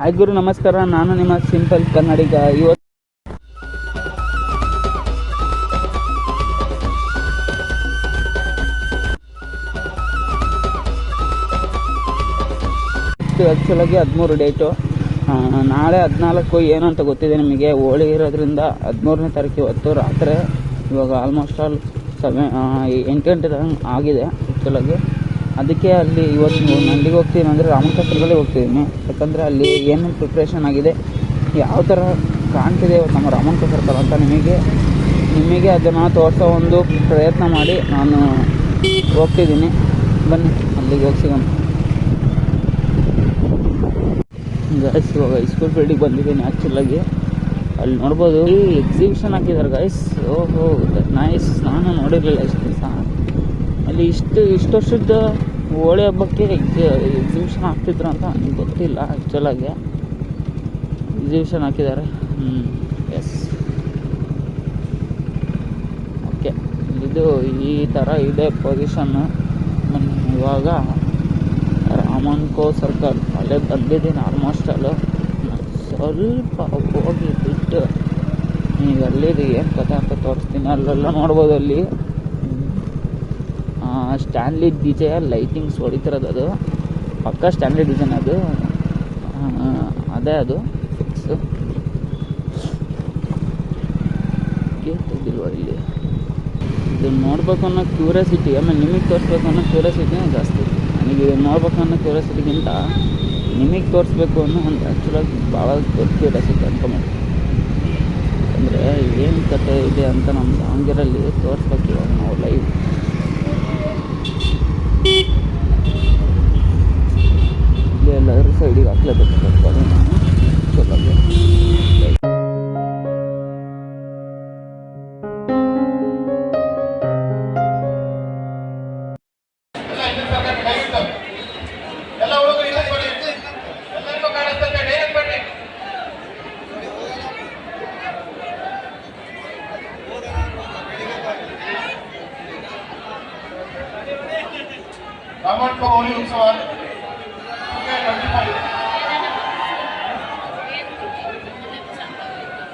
Hi ಗುರು, ನಮಸ್ಕಾರ. ನಾನು ನಿಮ್ಮ ಸಿಂಪಲ್ ಕನ್ನಡಿಗ. ಇವತ್ತು ಆ್ಯಕ್ಚುಲಾಗಿ ಹದಿಮೂರು ಡೇಟು ನಾಳೆ ಹದಿನಾಲ್ಕು ಏನು ಅಂತ ಗೊತ್ತಿದೆ ನಿಮಗೆ. ಹೋಳಿ ಇರೋದ್ರಿಂದ ಹದಿಮೂರನೇ ತಾರೀಕು ಇವತ್ತು ರಾತ್ರಿ ಇವಾಗ ಆಲ್ಮೋಸ್ಟ್ ಆಲ್ ಸೆವೆನ್ ಎಂಟು ಗಂಟೆ ಆಗಿದೆ ಆ್ಯಕ್ಚುಲಾಗಿ ಅದಕ್ಕೆ ಅಲ್ಲಿ ಇವತ್ತು ನಂದಿಗೆ ಹೋಗ್ತೀನಿ ಅಂದರೆ ರಾಮಕೃಷ್ಣಗಳಿಗೆ ಹೋಗ್ತಿದ್ದೀನಿ ಯಾಕಂದರೆ ಅಲ್ಲಿ ಏನೇನು ಪ್ರಿಪ್ರೇಷನ್ ಆಗಿದೆ, ಯಾವ ಥರ ಕಾಣ್ತಿದೆ ನಮ್ಮ ರಾಮಂತ ಸರ್ಕಲ್ ಅಂತ ನಿಮಗೆ ನಿಮಗೆ ಅದನ್ನು ತೋರಿಸೋ ಒಂದು ಪ್ರಯತ್ನ ಮಾಡಿ ನಾನು ಹೋಗ್ತಿದ್ದೀನಿ. ಬನ್ನಿ, ಅಲ್ಲಿಗೆ ಹೋಗಿ ಸಿಗೋಣ. ಗೈಸ್ ಇವಾಗ ಸ್ಕೂಲ್ ಫೀಲ್ಡಿಗೆ ಬಂದಿದ್ದೀನಿ ಆ್ಯಕ್ಚುಲಾಗಿ ಅಲ್ಲಿ ನೋಡ್ಬೋದು ಈ ಎಕ್ಸಿಬಿಷನ್ ಹಾಕಿದ್ದಾರೆ ಗೈಸ್ ಓಹೋ ನೈಸ್ ನಾನು ನೋಡಿರಲಿಲ್ಲ ಇಷ್ಟು ದಿವಸ. ಅಲ್ಲಿ ಇಷ್ಟು ಇಷ್ಟು ವರ್ಷದ ಹೋಳಿ ಹಬ್ಬಕ್ಕೆ ಎಕ್ಸಿ ಎಕ್ಸಿಬಿಷನ್ ಹಾಕ್ತಿದ್ರು ಅಂತ ನನಗೆ ಗೊತ್ತಿಲ್ಲ ಆ್ಯಕ್ಚುಲಾಗಿ ಎಕ್ಸಿಬಿಷನ್ ಹಾಕಿದ್ದಾರೆ. ಹ್ಞೂ ಎಸ್ ಓಕೆ ಇದು ಈ ಥರ ಇದೆ ಪೊಸಿಷನ್ ಇವಾಗ ರಾಮನ್ಕೋ ಸರ್ಕಲ್ ಅಲ್ಲೇ ಬಂದಿದ್ದೀನಿ ಆಲ್ಮೋಸ್ಟ್ ಅಲ್ಲೂ. ಸ್ವಲ್ಪ ಹೋಗಿ ಬಿಟ್ಟು ನೀವು ಅಲ್ಲಿದ್ದು ಏನು ಕಥೆ ಅಂತ ತೋರಿಸ್ತೀನಿ. ಅಲ್ಲೆಲ್ಲ ನೋಡ್ಬೋದು ಅಲ್ಲಿ. ಸ್ಟ್ಯಾನ್ಲಿ ಡಿಜೆ ಲೈಟಿಂಗ್ಸ್ ಹೊಡಿತಿರೋದು ಅದು ಪಕ್ಕ ಸ್ಟ್ಯಾನ್ಲಿ ಡಿಸೈನ್ ಅದು. ಅದೇ ಅದು. ಫಿಕ್ಸು ಇಲ್ಲಿ ಇದು ನೋಡ್ಬೇಕು ಅನ್ನೋ ಕ್ಯೂರಿಯಾಸಿಟಿ ಆಮೇಲೆ ನಿಮಗೆ ತೋರಿಸ್ಬೇಕು ಅನ್ನೋ ಕ್ಯೂರಿಯಾಸಿಟಿನೇ ಜಾಸ್ತಿ. ನನಗೆ ನೋಡ್ಬೇಕು ಅನ್ನೋ ಕ್ಯೂರಿಯಾಸಿಟಿಗಿಂತ ನಿಮಗೆ ತೋರಿಸ್ಬೇಕು ಅನ್ನೋ ಒಂದು ಆ್ಯಕ್ಚುಲಾಗಿ ಭಾಳ ದೊಡ್ಡ ಕ್ಯೂರಿಯಾಸಿಟಿ ಅನ್ಕೊಂಬಿಟ್ಟು ಅಂದರೆ ಏನು ಕತೆ ಇದೆ ಅಂತ ನಮ್ಮ ದಾವಣಗೆರೆಯಲ್ಲಿ ತೋರಿಸ್ಬೇಕು ನಾವು ಲೈವ್ ಎಲ್ಲರೂ ಸೈಡಿಗೆ ಹಾಕ್ಲೇಬೇಕು ತರ್ಕಾರಿ ನಾನು ರಾಮಣ್ಣ ಹೋಳಿ ಉತ್ಸವ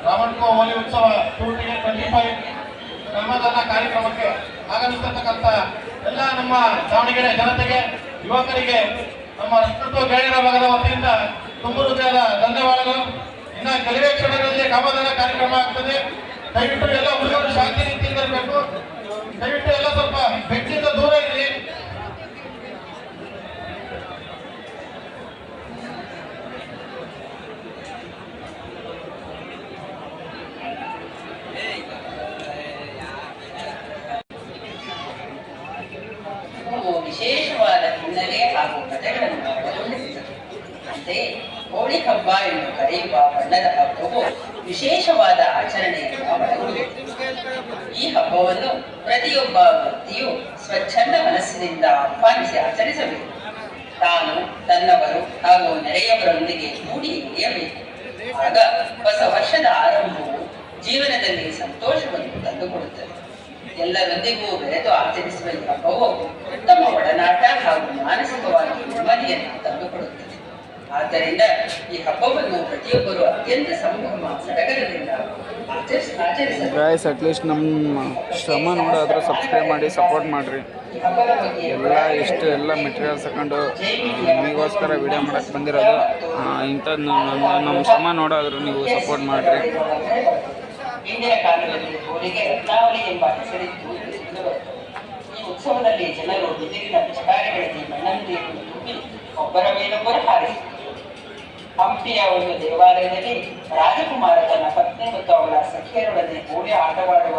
ರಾಮಣ್ಕೋ ಹೋಳಿ ಉತ್ಸವ ಟೂರ್ನಿಗೆ ಟ್ವೆಂಟಿ ಫೈವ್ ಕಾರ್ಯಕ್ರಮಕ್ಕೆ ಆಗಮಿಸಿರ್ತಕ್ಕಂಥ ಎಲ್ಲ ನಮ್ಮ ದಾವಣಗೆರೆ ಜನತೆಗೆ, ಯುವಕರಿಗೆ, ನಮ್ಮ ರಕ್ಷಿತ ಗೆಳೆಯರ ಭಾಗದ ವತಿಯಿಂದ ತುಂಬ ಹೃದಯದ ಧನ್ಯವಾದಗಳು. ಇನ್ನ ಕೆಲವೇ ಕ್ಷಣದಲ್ಲಿ ಕಾಮದಾನ ಕಾರ್ಯಕ್ರಮ ಆಗ್ತದೆ. ದಯವಿಟ್ಟು ಎಲ್ಲ ಶಾಂತಿ ರೀತಿಯಿಂದ ಇರಬೇಕು ದಯವಿಟ್ಟು ಎಲ್ಲ ಸ್ವಲ್ಪ ಬೆಚ್ಚಿಂದ ದೂರ ಇರಿ ಹಬ್ಬವು ವಿಶೇಷವಾದ ಹಿನ್ನೆಲೆ ಹಾಗೂ ಕಥೆಗಳನ್ನು ಒಳಗೊಂಡಿರುತ್ತದೆ ಅಂತೆಯೇ ಹೋಳಿ ಹಬ್ಬ ಎಂದು ಕರೆಯುವ ಬಣ್ಣದ ಹಬ್ಬವು ವಿಶೇಷವಾದ ಆಚರಣೆಯನ್ನು ಈ ಹಬ್ಬವನ್ನು ಪ್ರತಿಯೊಬ್ಬ ವ್ಯಕ್ತಿಯು ಸ್ವಚ್ಛಂದ ಮನಸ್ಸಿನಿಂದ ಆಹ್ವಾನಿಸಿ ಆಚರಿಸಬೇಕು. ತಾನು ತನ್ನವರು ಹಾಗೂ ನೆರೆಯವರೊಂದಿಗೆ ಕೂಡಿ ಉಳಿಯಬೇಕು. ಆಗ ಹೊಸ ವರ್ಷದ ಆರಂಭವು ಜೀವನದಲ್ಲಿ ಸಂತೋಷವನ್ನು ತಂದುಕೊಡುತ್ತದೆ. ಎಲ್ಲರೊಂದಿಗೂ ಬೆರೆತು ಆಚರಿಸುವ ಈ ಹಬ್ಬವು ಉತ್ತಮ ಒಡನಾಟ ಹಾಗೂ ಮಾನಸಿಕವಾಗಿ ನೆಮ್ಮದಿಯನ್ನು ತಂದುಕೊಡುತ್ತದೆ. ಆದ್ದರಿಂದ ಈ ಹಬ್ಬವನ್ನು ಪ್ರತಿಯೊಬ್ಬರು ಅತ್ಯಂತ ಸಂಭ್ರಮ ಸಡಗರದಿಂದ ಗಾಯ್ಸ್ ಅಟ್ಲೀಸ್ಟ್ ನಮ್ಮ ಶ್ರಮ ನೋಡಾದ್ರೆ ಸಬ್ಸ್ಕ್ರೈಬ್ ಮಾಡಿ ಸಪೋರ್ಟ್ ಮಾಡಿರಿ. ಎಲ್ಲ ಇಷ್ಟು ಎಲ್ಲ ಮೆಟೀರಿಯಲ್ಸ್ ತಗೊಂಡು ನಮಗೋಸ್ಕರ ವಿಡಿಯೋ ಮಾಡಕ್ಕೆ ಬಂದಿರೋದು. ಇಂಥದ್ದು ನಮ್ಮ ನಮ್ಮ ಶ್ರಮ ನೋಡಾದರೂ ನೀವು ಸಪೋರ್ಟ್ ಮಾಡಿರಿ. ಹಿಂದಿನ ಕಾಲದಲ್ಲಿ ಹೋಳಿಗೆ ರತ್ನಾವಳಿ ಎಂಬ ಹೆಸರಿದ್ದು. ಈ ಉತ್ಸವದಲ್ಲಿ ಜನರು ಬಿದಿರಿನ ನೀರನ್ನು ತುಂಬಿ ಒಬ್ಬರ ಮೇಲೊಬ್ಬರು ಹಾರಿಸಿದರು ಹಂಪಿಯ ಒಂದು ದೇವಾಲಯದಲ್ಲಿ ರಾಜಕುಮಾರ ತನ್ನ ಪತ್ನಿ ಮತ್ತು ಅವಳ ಸಖಿಯರೊಡನೆ ಹೋಳಿ ಆಟವಾಡುವ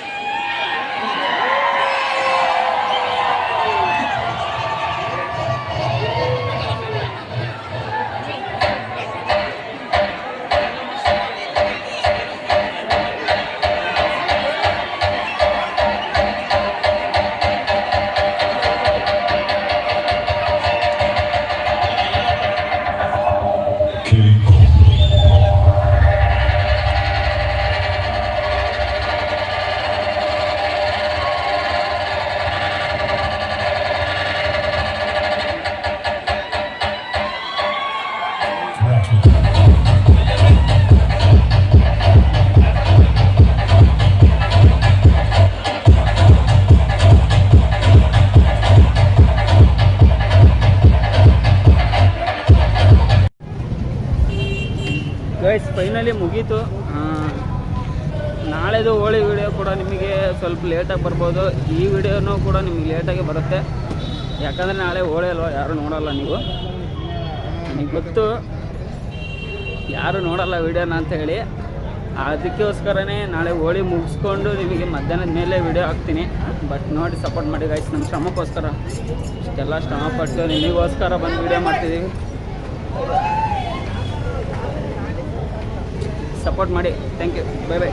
ಚಿತ್ರ ಫೈನಲಿ ಮುಗೀತು. ನಾಳೆದು ಹೋಳಿ ವಿಡಿಯೋ ಕೂಡ ನಿಮಗೆ ಸ್ವಲ್ಪ ಲೇಟಾಗಿ ಬರ್ಬೋದು. ಈ ವಿಡಿಯೋನೂ ಕೂಡ ನಿಮಗೆ ಲೇಟಾಗಿ ಬರುತ್ತೆ. ಯಾಕಂದರೆ ನಾಳೆ ಹೋಳಿ ಅಲ್ವಾ, ಯಾರು ನೋಡಲ್ಲ ನೀವು. ನನಗೆ ಗೊತ್ತು. ಯಾರು ನೋಡಲ್ಲ ವಿಡಿಯೋನ ಅಂತ ಹೇಳಿ. ಅದಕ್ಕೋಸ್ಕರನೇ ನಾಳೆ ಹೋಳಿ ಮುಗಿಸ್ಕೊಂಡು ನಿಮಗೆ ಮಧ್ಯಾಹ್ನದ ಮೇಲೆ ವಿಡಿಯೋ ಹಾಕ್ತೀನಿ. ಬಟ್ ನೋಡಿ ಸಪೋರ್ಟ್ ಮಾಡಿ ಗೈಸ್ ನಮ್ಮ ಶ್ರಮಕ್ಕೋಸ್ಕರ. ಇಷ್ಟೆಲ್ಲ ಶ್ರಮಪಟ್ಟು ನಿಮಗೋಸ್ಕರ ಬಂದು ವಿಡಿಯೋ ಮಾಡ್ತಿದ್ದೀವಿ ಸಪೋರ್ಟ್ ಮಾಡಿ. Thank you bye bye